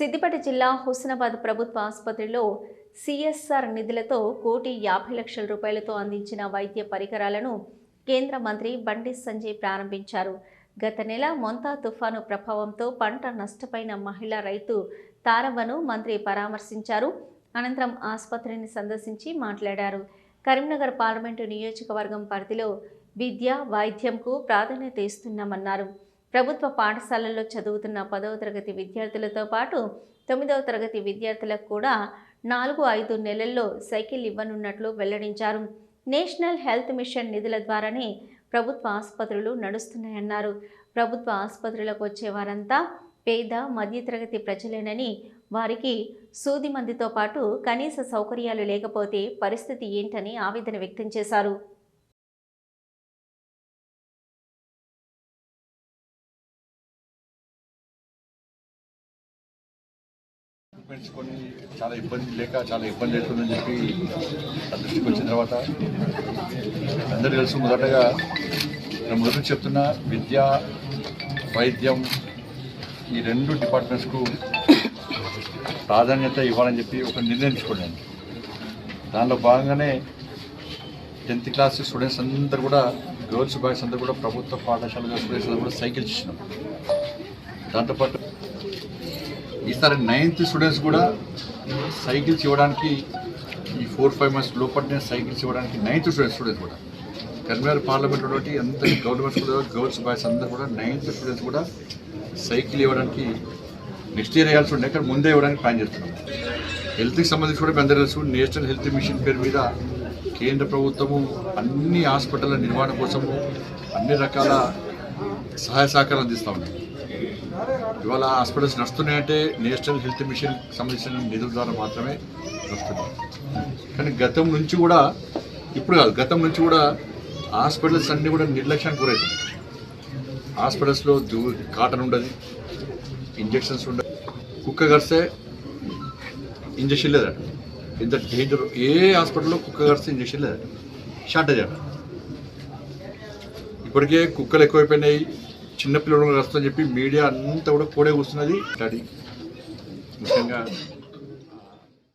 సిద్దిపేట జిల్లా హుస్నాబాద్ ప్రభుత్వ ఆసుపత్రిలో సిఎస్ఆర్ నిధులతో కోటి యాభై లక్షల రూపాయలతో అందించిన వైద్య పరికరాలను కేంద్ర మంత్రి బండి సంజయ్ ప్రారంభించారు. గత నెల మొంతా తుఫాను ప్రభావంతో పంట నష్టపోయిన మహిళా రైతు తారవ్వను మంత్రి పరామర్శించారు. అనంతరం ఆసుపత్రిని సందర్శించి మాట్లాడారు. కరీంనగర్ పార్లమెంటు నియోజకవర్గం పరిధిలో విద్య వైద్యంకు ప్రాధాన్యత ఇస్తున్నామన్నారు. ప్రభుత్వ పాఠశాలల్లో చదువుతున్న పదవ తరగతి విద్యార్థులతో పాటు తొమ్మిదవ తరగతి విద్యార్థులకు కూడా నాలుగు ఐదు నెలల్లో సైకిల్ ఇవ్వనున్నట్లు వెల్లడించారు. నేషనల్ హెల్త్ మిషన్ నిధుల ద్వారానే ప్రభుత్వ ఆసుపత్రులు నడుస్తున్నాయన్నారు. ప్రభుత్వ ఆసుపత్రులకు వచ్చే వారంతా పేద మధ్యతరగతి ప్రజలేనని వారికి సూది మందితో పాటు కనీస సౌకర్యాలు లేకపోతే పరిస్థితి ఏంటని ఆవేదన వ్యక్తం చేశారు. పెంచుకొని చాలా ఇబ్బంది లేక చాలా ఇబ్బంది అవుతుందని చెప్పి నా దృష్టికి వచ్చిన తర్వాత అందరూ తెలుసు మొదటగా నేను మొదటి చెప్తున్న విద్య వైద్యం ఈ రెండు డిపార్ట్మెంట్స్కు ప్రాధాన్యత ఇవ్వాలని చెప్పి ఒక నిర్ణయించుకున్నాను దానిలో భాగంగానే టెన్త్ క్లాస్ స్టూడెంట్స్ అందరూ కూడా గర్ల్స్ బాయ్స్ అందరూ కూడా ప్రభుత్వ పాఠశాల స్టూడెంట్స్ అందరూ కూడా సైకిల్స్ ఇచ్చినాం. దాంతోపాటు ఈసారి నైన్త్ స్టూడెంట్స్ కూడా సైకిల్స్ ఇవ్వడానికి ఈ ఫోర్ ఫైవ్ మంత్స్ లోపలనే సైకిల్స్ ఇవ్వడానికి నైన్త్ స్టూడెంట్స్ స్టూడెంట్స్ కూడా కరీంనగర్ పార్లమెంట్ ఉన్నటువంటి అంత గవర్నమెంట్ స్కూల్ గర్ల్స్ బాయ్స్ అందరూ కూడా నైన్త్ స్టూడెంట్స్ కూడా సైకిల్ ఇవ్వడానికి నెక్స్ట్ ఇయర్ వేయాల్సి ఉండే కానీ ముందే ఇవ్వడానికి ప్లాన్ చేస్తున్నాం. హెల్త్కి సంబంధించి కూడా మీ అందరూ తెలుసు నేషనల్ హెల్త్ మిషన్ పేరు మీద కేంద్ర ప్రభుత్వము అన్ని హాస్పిటళ్ళ నిర్వహణ కోసము అన్ని రకాల సహాయ సహకారం అందిస్తూ ఉన్నాయి ఇవాళ హాస్పిటల్స్ నడుస్తున్నాయంటే నేషనల్ హెల్త్ మిషన్ సంబంధించిన నిధుల ద్వారా మాత్రమే నడుస్తున్నాయి. కానీ గతం నుంచి కూడా ఇప్పుడు కాదు గతం నుంచి కూడా హాస్పిటల్స్ అన్నీ కూడా నిర్లక్ష్యానికి గురవుతున్నాయి హాస్పిటల్స్లో దూ కాటన్ ఉండదు ఇంజెక్షన్స్ ఉండదు కుక్క కరిస్తే ఇంజక్షన్ లేదట. ఇంత డేంజర్ ఏ హాస్పిటల్లో కుక్క కరిస్తే ఇంజక్షన్ లేదట. షార్టేజ్ అట. ఇప్పటికే కుక్కలు ఎక్కువైపోయినాయి చిన్నపిల్లలు వస్తుందని చెప్పి మీడియా అంతా కూడా కూడే కూర్చున్నది స్టడీ ముఖ్యంగా